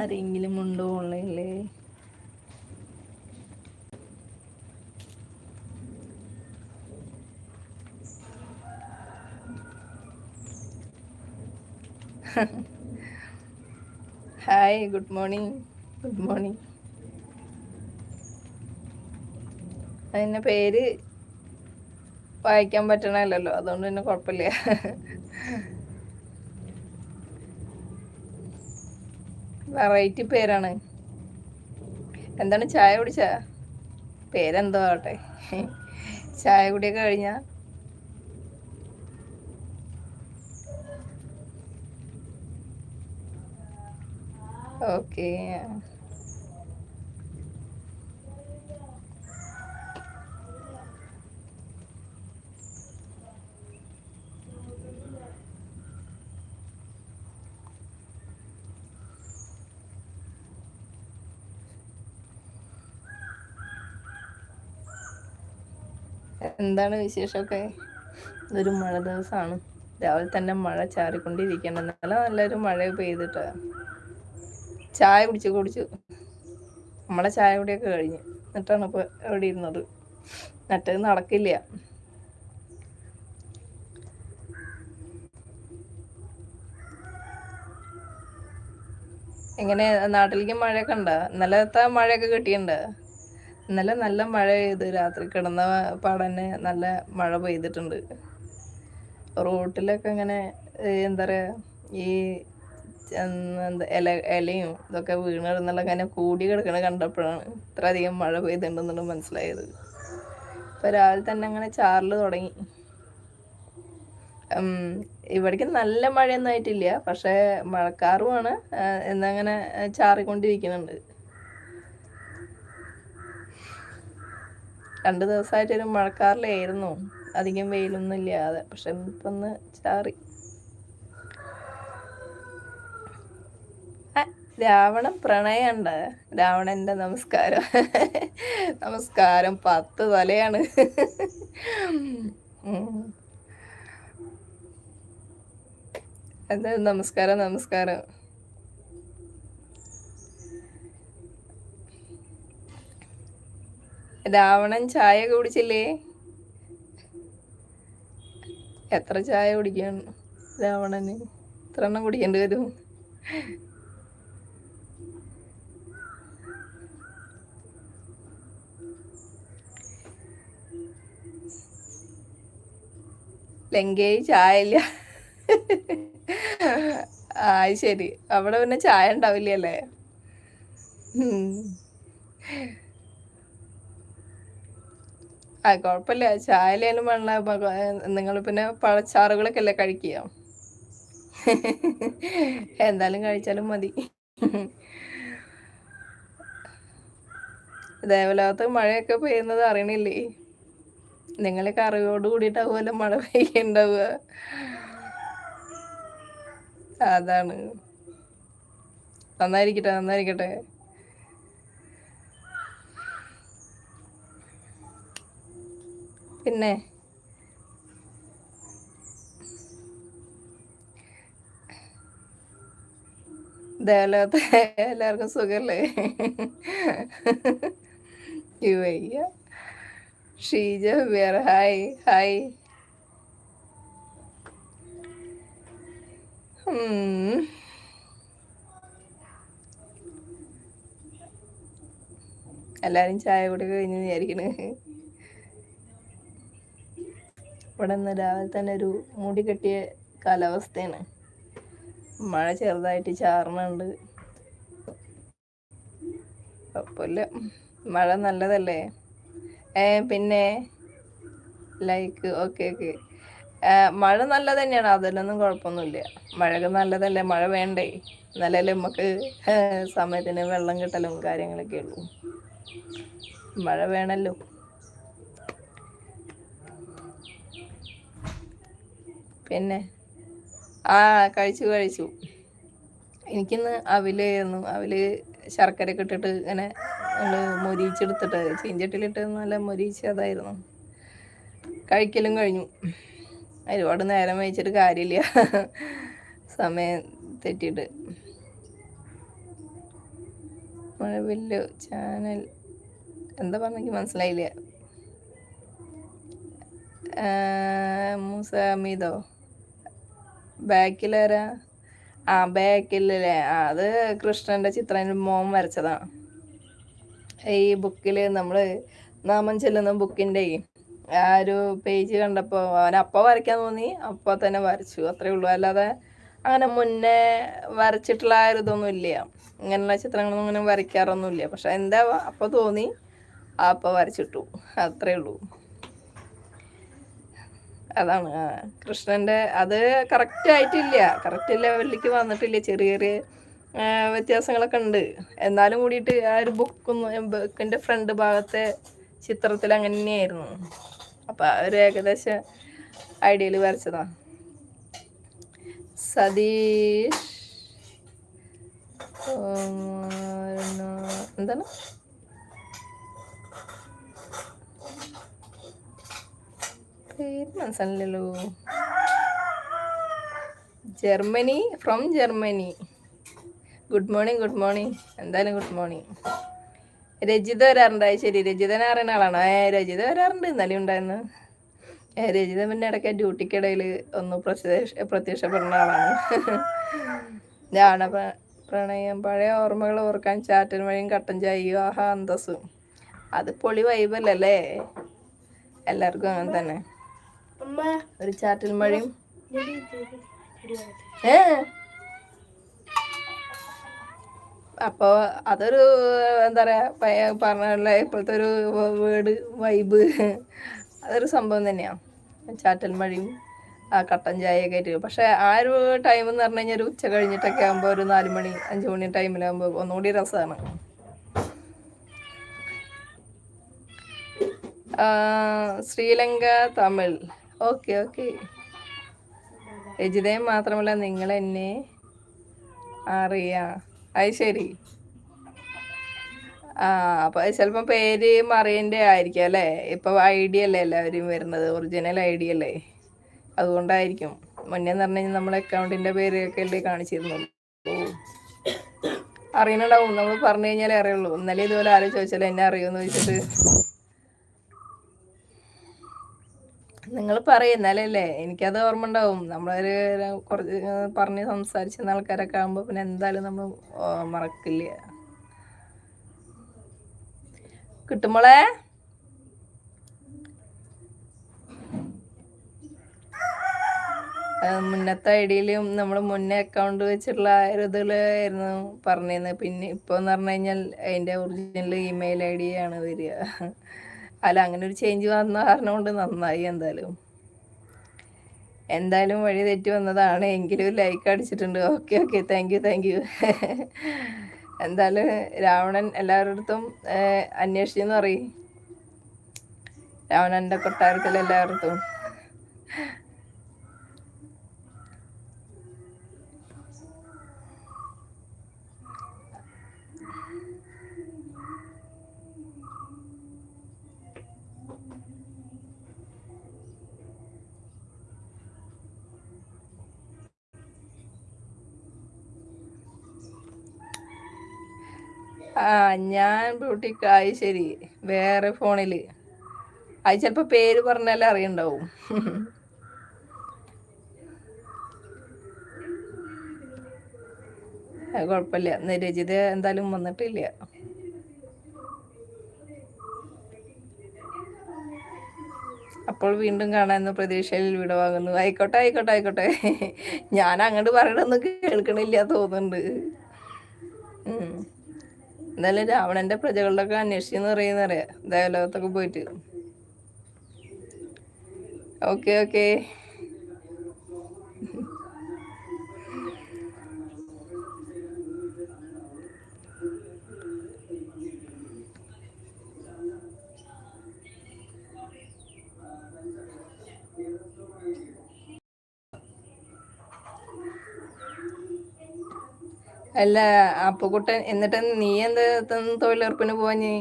ആരെങ്കിലും ഉണ്ടോ ഓൺലൈനിൽ hi good morning good morning അതിന്റെ പേര് വായിക്കാൻ പറ്റണല്ലോ അതുകൊണ്ട് തന്നെ കുഴപ്പമില്ല. വെറൈറ്റി പേരാണ്. എന്താണ് ചായ കുടിച്ച? പേരെന്തോ ആവട്ടെ. ചായ കുടിയൊക്കെ കഴിഞ്ഞ? ഓക്കെ എന്താണ് വിശേഷമൊക്കെ? ഇതൊരു മഴ ദിവസമാണ് രാവിലെ തന്നെ മഴ ചാറിക്കൊണ്ടിരിക്കണം നല്ല നല്ലൊരു മഴ പെയ്തിട്ട് ചായ കുടിച്ചു കുടിച്ചു നമ്മളെ ചായ കൂടിയൊക്കെ കഴിഞ്ഞു. എന്നിട്ടാണ് ഇപ്പൊ എവിടെ ഇരുന്നത്. മറ്റേത് നടക്കില്ല. എങ്ങനെ നാട്ടിലേക്ക് മഴയൊക്കെ ഉണ്ടോ? ഇന്നലത്തെ മഴയൊക്കെ കിട്ടിയുണ്ടോ ഇന്നലെ നല്ല മഴ പെയ്ത് രാത്രി കിടന്ന പാടന്നെ നല്ല മഴ പെയ്തിട്ടുണ്ട്. റോട്ടിലൊക്കെ ഇങ്ങനെ എന്താ പറയാ ഈ എന്താ ഇല ഇലയും ഇതൊക്കെ വീണ് കിടന്നുള്ള ഇങ്ങനെ കൂടി കിടക്കണ കണ്ടപ്പോഴാണ് ഇത്ര അധികം മഴ പെയ്തിട്ടുണ്ടെന്നുള്ള മനസ്സിലായത്. ഇപ്പൊ രാവിലെ തന്നെ അങ്ങനെ ചാറിൽ തുടങ്ങി. ഇവിടേക്ക് നല്ല മഴയൊന്നും ആയിട്ടില്ല. പക്ഷെ മഴക്കാറുമാണ് എന്നങ്ങനെ ചാറിക്കൊണ്ടിരിക്കുന്നുണ്ട്. രണ്ട് ദിവസമായിട്ടൊരു മഴക്കാറിലായിരുന്നു. അധികം വെയിലൊന്നും ഇല്ലാതെ. പക്ഷെ ഇപ്പൊ ഒന്ന് ചാറി രാവണൻ പ്രണയണ്ട്. രാവണന്റെ നമസ്കാരം. നമസ്കാരം. പത്ത് തലയാണ്. എന്താ നമസ്കാരം? നമസ്കാരം. രാവണൻ ചായ കുടിച്ചില്ലേ? എത്ര ചായ കുടിക്കണം രാവണന്? എത്ര എണ്ണം കുടിക്കേണ്ടി വരും? ലങ്കയിൽ ചായ ഇല്ല. ആ ശരി. അവിടെ പിന്നെ ചായ ഉണ്ടാവില്ലല്ലേ? ആ കുഴപ്പമില്ല ചായയിലും വേണ്ട നിങ്ങൾ പിന്നെ പഴച്ചാറുകളൊക്കെ അല്ലേ കഴിക്കുക? എന്തായാലും കഴിച്ചാലും മതി. ദേവലോകത്ത് മഴയൊക്കെ പെയ്യുന്നത് അറിയണില്ലേ? നിങ്ങളൊക്കെ അറിവോട് കൂടിയിട്ടാവുമല്ലോ മഴ പെയ്യുണ്ടാവുക അതാണ്. നന്നായിരിക്കട്ടെ നന്നായിരിക്കട്ടെ. പിന്നെ? എല്ലാവർക്കും സുഖല്ലേ? വയ്യ ഷീജ വേറെ ഹായ് ഹായ്. എല്ലാരും ചായ കൂടി കഴിഞ്ഞ് വിചാരിക്കണ്. ഇവിടെ നിന്ന് രാവിലെ തന്നെ ഒരു മുടി കെട്ടിയ കാലാവസ്ഥയാണ്. മഴ ചെറുതായിട്ട് ചാറുന്നുണ്ട് കുഴപ്പമില്ല മഴ നല്ലതല്ലേ? ഏ പിന്നെ ലൈക്ക് ഓക്കെ ഓക്കെ മഴ നല്ല തന്നെയാണ്. അതിലൊന്നും കുഴപ്പമൊന്നുമില്ല. മഴക്ക് നല്ലതല്ലേ? മഴ വേണ്ടേ? എന്നാലല്ലേ നമുക്ക് സമയത്തിന് വെള്ളം കിട്ടലും കാര്യങ്ങളൊക്കെ ഉള്ളൂ മഴ വേണല്ലോ. പിന്നെ ആ കഴിച്ചു കഴിച്ചു. എനിക്കിന്ന് അവിലായിരുന്നു. അവിൽ ശർക്കരയൊക്കെ ഇട്ടിട്ട് ഇങ്ങനെ മൊരീച്ചെടുത്തിട്ട് ചീഞ്ചട്ടിലിട്ട് നല്ല മൊരിച്ച് അതായിരുന്നു. കഴിക്കലും കഴിഞ്ഞു. ഒരുപാട് നേരം വഹിച്ചിട്ട് കാര്യമില്ല. സമയം തെറ്റിയിട്ട്. മഴവില്ലു ചാനൽ എന്താ പറഞ്ഞെങ്കിൽ മനസ്സിലായില്ല. മൂസ അമീദോ ബാക്കിലാരാ ആ ബാക്കിലല്ലേ അത് കൃഷ്ണന്റെ ചിത്രം മോൻ വരച്ചതാണ് ഈ ബുക്കിൽ നമ്മൾ നാമം ചെല്ലുന്ന ബുക്കിന്റെ ആ ഒരു പേജ് കണ്ടപ്പോൾ അവൻ അപ്പോൾ വരയ്ക്കാൻ തോന്നി അപ്പോൾ തന്നെ വരച്ചു അത്രേ ഉള്ളൂ. അല്ലാതെ അങ്ങനെ മുന്നേ വരച്ചിട്ടുള്ള ഒരു ഇതൊന്നും ഇല്ല. ഇങ്ങനെയുള്ള ചിത്രങ്ങളൊന്നും അങ്ങനെ വരയ്ക്കാറൊന്നുമില്ല പക്ഷെ എന്താ അപ്പോൾ തോന്നി അപ്പോൾ വരച്ചിട്ടു. അത്രേ ഉള്ളൂ. അതാണ്. കൃഷ്ണന്റെ അത് കറക്റ്റ് ആയിട്ടില്ല. കറക്റ്റ് ലെവലിലേക്ക് വന്നിട്ടില്ല. ചെറിയ ചെറിയ വ്യത്യാസങ്ങളൊക്കെ ഉണ്ട്. എന്നാലും കൂടിയിട്ട് ആ ഒരു ബുക്കൊന്ന് ബുക്കിന്റെ ഫ്രണ്ട് ഭാഗത്തെ ചിത്രത്തിൽ അങ്ങനെ തന്നെയായിരുന്നു. അപ്പം ഒരു ഏകദേശ ഐഡിയയിൽ വരച്ചതാ. സതീഷ് എന്താണ്? പേര് മനസ്സിലല്ലോ Germany from Germany. Good morning good morning എന്തായാലും ഗുഡ് മോർണിംഗ് രജിത വരാറുണ്ട്. ശരി. രജിതനെ അറിയുന്ന ആളാണോ? ഏ രജിത വരാറുണ്ട്. ഇന്നലെ ഉണ്ടായിരുന്നു. ഏ രജിത പിന്നെ ഇടയ്ക്ക് ഡ്യൂട്ടിക്കിടയിൽ ഒന്ന് പ്രത്യക്ഷ പ്രത്യക്ഷപ്പെടുന്ന ആളാണ്. ഞാണ പ്രണയം. പഴയ ഓർമ്മകൾ ഓർക്കാൻ ചാറ്റൻ വഴിയും കട്ടൻ ചായയും. ആഹാ അന്തസ്സും. അത് പൊളി വൈബല്ലേ എല്ലാവർക്കും അങ്ങനെ തന്നെ. ഒരു ചാറ്റൽ മഴയും. ഏ? അപ്പോൾ അതൊരു എന്താ പറയുക പറഞ്ഞ ഇപ്പോഴത്തെ ഒരു വേർഡ് വൈബ്. അതൊരു സംഭവം തന്നെയാണ് ചാറ്റൽ മഴയും ആ കട്ടൻ ചായയൊക്കെ ആയിട്ട്. പക്ഷെ ആ ഒരു ടൈം എന്ന് പറഞ്ഞു കഴിഞ്ഞാൽ ഒരു ഉച്ച കഴിഞ്ഞിട്ടൊക്കെ ആകുമ്പോൾ ഒരു നാല് മണി അഞ്ച് മണി ടൈമിലാകുമ്പോൾ ഒന്നുകൂടി രസമാണ്. ശ്രീലങ്ക തമിഴ്. Okay okay. രജിതയും മാത്രമല്ല നിങ്ങൾ എന്നെ അറിയാം. അത് ശരി. ആ അപ്പൊ ചിലപ്പോ പേര് മറിയന്റെ ആയിരിക്കും അല്ലേ? ഇപ്പൊ ഐ ഡി അല്ലേ എല്ലാവരും വരുന്നത്? ഒറിജിനൽ ഐ ഡി അല്ലേ? അതുകൊണ്ടായിരിക്കും. മുന്നേ എന്ന് പറഞ്ഞു കഴിഞ്ഞാൽ നമ്മളെ അക്കൗണ്ടിന്റെ പേരൊക്കെ അല്ലേ കാണിച്ചിരുന്നുള്ളൂ അറിയണുണ്ടാവും. നമ്മൾ പറഞ്ഞു കഴിഞ്ഞാലേ അറിയുള്ളൂ. ഇന്നലെ ഇതുപോലെ ആരും ചോദിച്ചാലും എന്നെ അറിയുമെന്ന് ചോദിച്ചിട്ട് നിങ്ങൾ പറയുന്നല്ലേ എനിക്കത് ഓർമ്മ ഉണ്ടാവും നമ്മളൊരു കുറച്ച് പറഞ്ഞ് സംസാരിച്ച ആൾക്കാരൊക്കെ ആകുമ്പോൾ പിന്നെ എന്തായാലും നമ്മൾ മറക്കില്ല? കിട്ടുമ്പോളെ മുന്നത്തെ ഐഡിയയിലും നമ്മൾ മുന്നേ അക്കൗണ്ട് വെച്ചിട്ടുള്ള ഒരു ഇതിലായിരുന്നു പറഞ്ഞിരുന്നത്. പിന്നെ ഇപ്പോൾ എന്ന് പറഞ്ഞു കഴിഞ്ഞാൽ അതിന്റെ ഒറിജിനൽ ഇമെയിൽ ഐ ഡി ആണ് വരിക. അല്ല അങ്ങനെ ഒരു ചേഞ്ച് വന്ന കാരണം കൊണ്ട് നന്നായി എന്തായാലും. എന്തായാലും വഴി തെറ്റി വന്നതാണ്. എങ്കിലും ലൈക്ക് അടിച്ചിട്ടുണ്ട്. Okay okay thank you thank you എന്തായാലും രാവണൻ എല്ലാവരുടെ അന്വേഷിച്ചെന്ന് പറയും. രാവണന്റെ കൊട്ടാരത്തിൽ എല്ലായിടത്തും ആ ഞാൻ ബ്യൂട്ടിക്കായി ശരി. വേറെ ഫോണിൽ അത് ചിലപ്പോൾ പേര് പറഞ്ഞാലേ അറിയണ്ടാവും. കുഴപ്പമില്ല നിരജിത എന്തായാലും വന്നിട്ടില്ല. അപ്പോൾ വീണ്ടും കാണാമെന്ന പ്രതീക്ഷയിൽ വിടവാങ്ങുന്നു. ആയിക്കോട്ടെ ആയിക്കോട്ടെ ആയിക്കോട്ടെ. ഞാൻ അങ്ങോട്ട് പറയണമെന്ന് കേൾക്കണില്ല തോന്നുന്നുണ്ട്. എന്തായാലും രാവണന്റെ പ്രജകളുടെയൊക്കെ അന്വേഷിച്ചെന്ന് പറയുന്നറിയാം ദേവലോകത്തൊക്കെ പോയിട്ട്. ഓക്കെ ഓക്കെ അല്ല അപ്പുകുട്ടൻ എന്നിട്ട് നീ എന്ത് തൊഴിലുറപ്പിന് പോഞ്ഞ്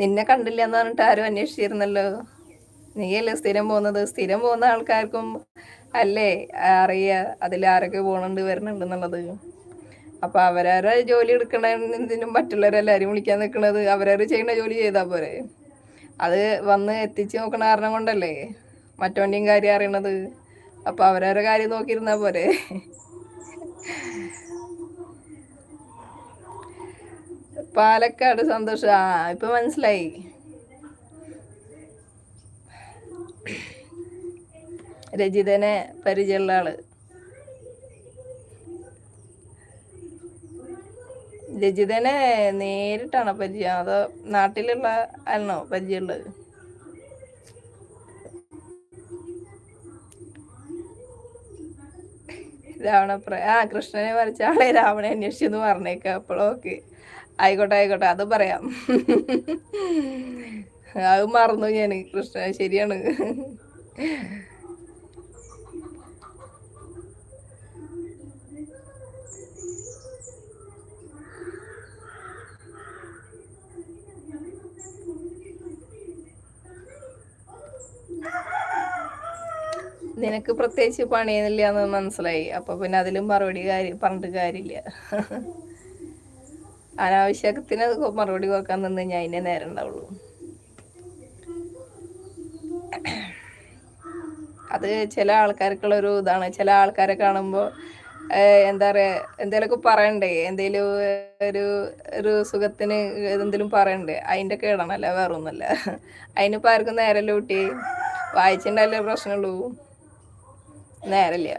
നിന്നെ കണ്ടില്ല എന്ന് പറഞ്ഞിട്ട് ആരും അന്വേഷിച്ചിരുന്നല്ലോ? നീയല്ലേ സ്ഥിരം പോകുന്നത്? സ്ഥിരം പോകുന്ന ആൾക്കാർക്കും അല്ലേ അറിയ അതിൽ ആരൊക്കെ പോകണുണ്ട് വരുന്നുണ്ട് എന്നുള്ളത്. അപ്പൊ അവരവരെ ജോലി എടുക്കണതിനും മറ്റുള്ളവരെല്ലാരും വിളിക്കാൻ നിൽക്കുന്നത് അവരവർ ചെയ്യുന്ന ജോലി ചെയ്താ പോരെ? അത് വന്ന് എത്തിച്ചു നോക്കണ കാരണം കൊണ്ടല്ലേ മറ്റോണ്ടിയും കാര്യം അറിയണത്? അപ്പൊ അവരവരെ കാര്യം നോക്കിയിരുന്നാ പോരെ? പാലക്കാട് സന്തോഷം. ഇപ്പൊ മനസ്സിലായി. രജിതനെ പരിചയമുള്ള ആൾ. രജിതനെ നേരിട്ടാണോ പരിചയം? അതോ നാട്ടിലുള്ള ആണോ പരിചയമുള്ളത്? രാവണപ്ര ആ കൃഷ്ണനെ വരച്ച ആളെ രാവണെ അന്വേഷിച്ചു എന്ന് പറഞ്ഞേക്കാം. അപ്പോഴോക്കെ ആയിക്കോട്ടെ ആയിക്കോട്ടെ അത് പറയാം. അത് മറന്നു ഞാൻ കൃഷ്ണ ശരിയാണ്. നിനക്ക് പ്രത്യേകിച്ച് പണിയൊന്നുമില്ല എന്ന് മനസ്സിലായി. അപ്പൊ പിന്നെ അതിലും മറുപടി കാര്യം പറഞ്ഞിട്ട് കാര്യമില്ല. അനാവശ്യത്തിന് മറുപടി കൊടുക്കാൻ നിന്ന് ഞാൻ അതിനെ നേരം ഉണ്ടാവുള്ളൂ. അത് ചില ആൾക്കാർക്കുള്ള ഒരു ഇതാണ്. ചില ആൾക്കാരെ കാണുമ്പോൾ എന്താ പറയാ എന്തേലൊക്കെ പറയണ്ടേ? എന്തേലും ഒരു ഒരു സുഖത്തിന് എന്തെങ്കിലും പറയണ്ടേ? അതിന്റെ കേടാണല്ല വേറെ ഒന്നല്ല അതിനിപ്പോൾ ആർക്കും നേരല്ലേ കുട്ടി? വായിച്ചിട്ടുണ്ടല്ലേ പ്രശ്നമുള്ളൂ. നേരല്ല.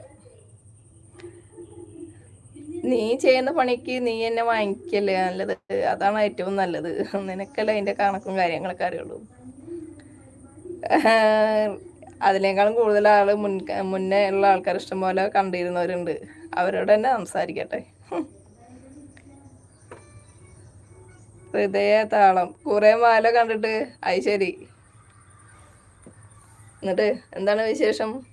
നീ ചെയ്യുന്ന പണിക്ക് നീ എന്നെ വാങ്ങിക്കല്ലേ? നല്ലത്. അതാണ് ഏറ്റവും നല്ലത്. നിനക്കല്ലേ അതിന്റെ കണക്കും കാര്യങ്ങളൊക്കെ അറിയുള്ളൂ. അതിനേക്കാളും കൂടുതൽ ആൾ മുൻ മുന്നേ ഉള്ള ആൾക്കാർ ഇഷ്ടംപോലെ കണ്ടിരുന്നവരുണ്ട്. അവരോട് തന്നെ സംസാരിക്കട്ടെ. ഹൃദയ താളം. കുറെ മാല കണ്ടിട്ട്. അത് ശരി. എന്നിട്ട് എന്താണ് വിശേഷം?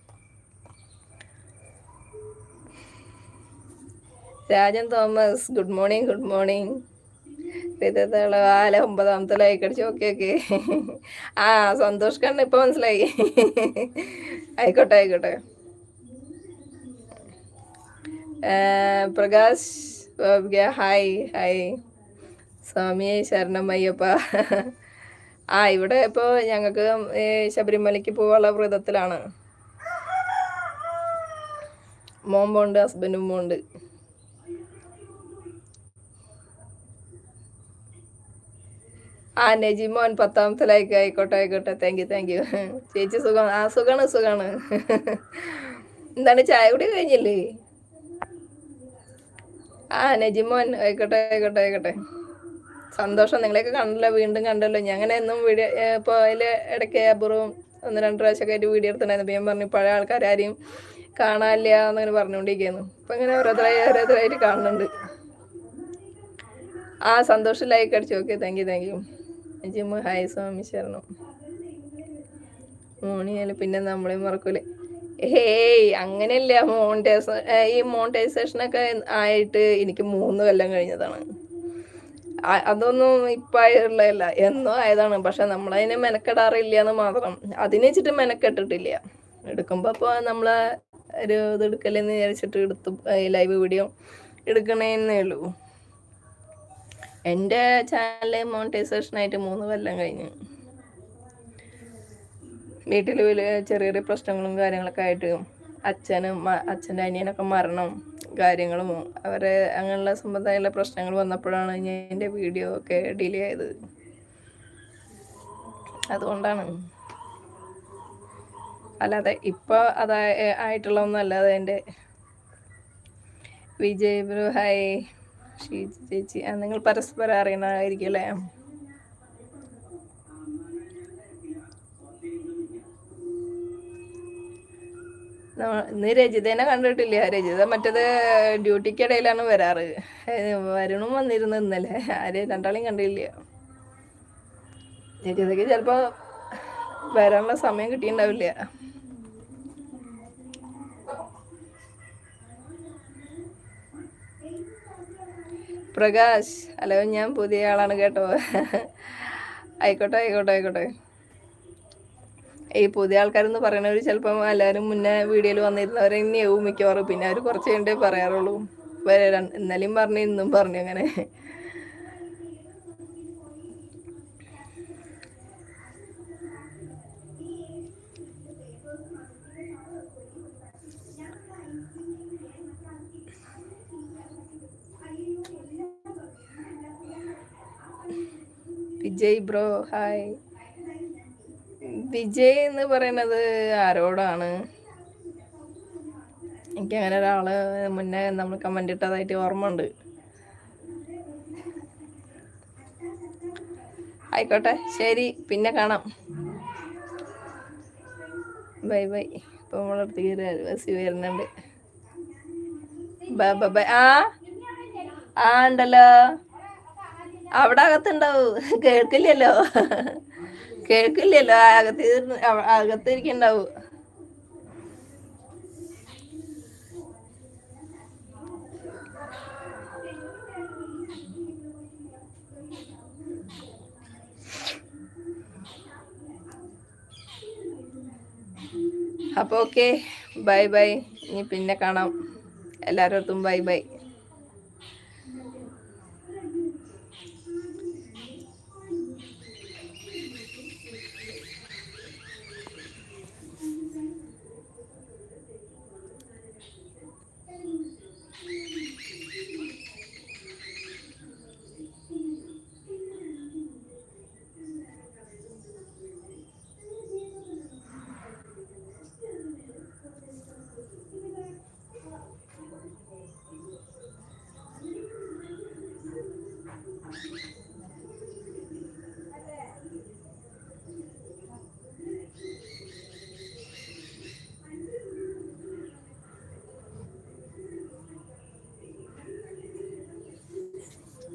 Rajan Thomas good morning good morning ആല ഒമ്പതാമത്തെ ലൈക്ക് അടിച്ചു ഓക്കെ ഓക്കെ ആ സന്തോഷ് കണ്ണ് ഇപ്പൊ മനസ്സിലായി. ആയിക്കോട്ടെ ആയിക്കോട്ടെ. പ്രകാശ് ഹായ് ഹായ് സ്വാമിയെ ശരണമയ്യപ്പ ആ ഇവിടെ ഇപ്പോൾ ഞങ്ങൾക്ക് ശബരിമലയ്ക്ക് പോകാനുള്ള വ്രതത്തിലാണ്. മോൻ ഹസ്ബൻഡും പോണ്ട് ആ നജിമോൻ പത്താമത്തെ ലൈക്ക് ആയിക്കോട്ടെ ആയിക്കോട്ടെ. താങ്ക് യു താങ്ക് യു ചേച്ചി സുഖം ആ സുഖാണ് സുഖാണ്. എന്താണ് ചായ കൂടി കഴിഞ്ഞില്ലേ? ആ നജിമോൻ ആയിക്കോട്ടെ ആയിക്കോട്ടെ ആയിക്കോട്ടെ. സന്തോഷം നിങ്ങളെയൊക്കെ കണ്ടല്ലോ വീണ്ടും കണ്ടല്ലോ. ഞാൻ അങ്ങനെ എന്നും വീഡിയോ ഇപ്പോൾ അതിൽ ഇടയ്ക്ക് അപൂർവം ഒന്ന് രണ്ട് പ്രാവശ്യമൊക്കെ ആയിട്ട് വീഡിയോ എടുത്തിട്ടുണ്ടായിരുന്നു. ഞാൻ പറഞ്ഞു പഴയ ആൾക്കാർ ആൾക്കാരും കാണാനില്ല എന്നങ്ങനെ പറഞ്ഞുകൊണ്ടിരിക്കുന്നു. ഇപ്പം ഇങ്ങനെ ഓരോരുത്തരായി ഓരോരുത്തരായിട്ട് കാണുന്നുണ്ട്. ആ സന്തോഷം ലൈക്ക് അടിച്ചു. Okay thank you thank you Jim hi സ്വാമി ശരണം മോണിയാലും പിന്നെ നമ്മളെ മറക്കൂലേ. ഹേയ് അങ്ങനെയല്ല മോണിറ്റൈസ് ഈ മോണിറ്റൈസേഷനൊക്കെ ആയിട്ട് എനിക്ക് മൂന്ന് കൊല്ലം കഴിഞ്ഞതാണ്. അതൊന്നും ഇപ്പായുള്ളതല്ല എന്നോ ആയതാണ്. പക്ഷെ നമ്മളതിനെ മെനക്കെടാറില്ല എന്ന് മാത്രം. അതിനെ വെച്ചിട്ട് മെനക്കെട്ടിട്ടില്ല. എടുക്കുമ്പോൾ അപ്പോൾ നമ്മളെ ഒരു ഇത് എടുക്കലെന്ന് വിചാരിച്ചിട്ട് എടുത്തു ലൈവ് വീഡിയോ എടുക്കണേന്നേ ഉള്ളൂ. എന്റെ ചാനൽ മോണിറ്റൈസേഷനായിട്ട് മൂന്ന് കൊല്ലം കഴിഞ്ഞു. വീട്ടിൽ വലിയ ചെറിയ ചെറിയ പ്രശ്നങ്ങളും കാര്യങ്ങളൊക്കെ ആയിട്ട് അച്ഛനും അച്ഛന്റെ അനിയനൊക്കെ മരണം കാര്യങ്ങളും അവരെ അങ്ങനെയുള്ള സംബന്ധമായുള്ള പ്രശ്നങ്ങൾ വന്നപ്പോഴാണ് ഞാൻ എന്റെ വീഡിയോ ഒക്കെ ഡിലേ ആയത്. അതുകൊണ്ടാണ്. അല്ലാതെ ഇപ്പോൾ അതായ ആയിട്ടുള്ള ഒന്നല്ലാതെ എന്റെ വിജയ് ബ്രോ ഹായ് ഷീജ ചേച്ചി. നിങ്ങൾ പരസ്പരം അറിയണമായിരിക്കും അല്ലേ ഇന്ന് രജിതേനെ കണ്ടിട്ടില്ല. രജിത മറ്റേത് ഡ്യൂട്ടിക്കിടയിലാണ് വരാറ്. വരുണും വന്നിരുന്നു ഇന്നലെ. ആരെയും രണ്ടാളെയും കണ്ടില്ല. രജിതയ്ക്ക് ചിലപ്പോ വരാനുള്ള സമയം കിട്ടിയിട്ടുണ്ടാവില്ല. പ്രകാശ് ഹലോ ഞാൻ പുതിയ ആളാണ് കേട്ടോ. ആയിക്കോട്ടെ ആയിക്കോട്ടെ ആയിക്കോട്ടെ. ഈ പുതിയ ആൾക്കാരെന്ന് പറയുന്നവർ ചിലപ്പം എല്ലാവരും മുന്നേ വീഡിയോയിൽ വന്നിരുന്നവർ തന്നെയാവും മിക്കവാറും. പിന്നെ അവർ കുറച്ച് കഴിഞ്ഞിട്ടേ പറയാറുള്ളൂ. ഇന്നലെയും പറഞ്ഞു ഇന്നും പറഞ്ഞു അങ്ങനെ. Vijay bro hi. വിജയ് എന്ന് പറയുന്നത് ആരോടാണ്? എനിക്ക് അങ്ങനെ ഒരാൾ മുന്നേ നമ്മൾ കമന്റ് ഇട്ടതായിട്ട് ഓർമ്മ ഉണ്ട് ആയിക്കോട്ടെ ശരി പിന്നെ കാണാം. Bye bye. ഇപ്പൊ നമ്മളടുത്തേക്ക് ഒരു അയൽവാസി വരുന്നുണ്ട്. ബൈ ബൈ ബൈ ആ? ആ ഉണ്ടല്ലോ. അവിടെ അകത്തുണ്ടാവും കേൾക്കില്ലല്ലോ. കേൾക്കില്ലല്ലോ. അകത്ത് അകത്തിരിക്കണ്ടാവും അപ്പോൾ ഓക്കെ. Bye bye. ഇനി പിന്നെ കാണാം. എല്ലാവരുടെ ബൈ ബൈ.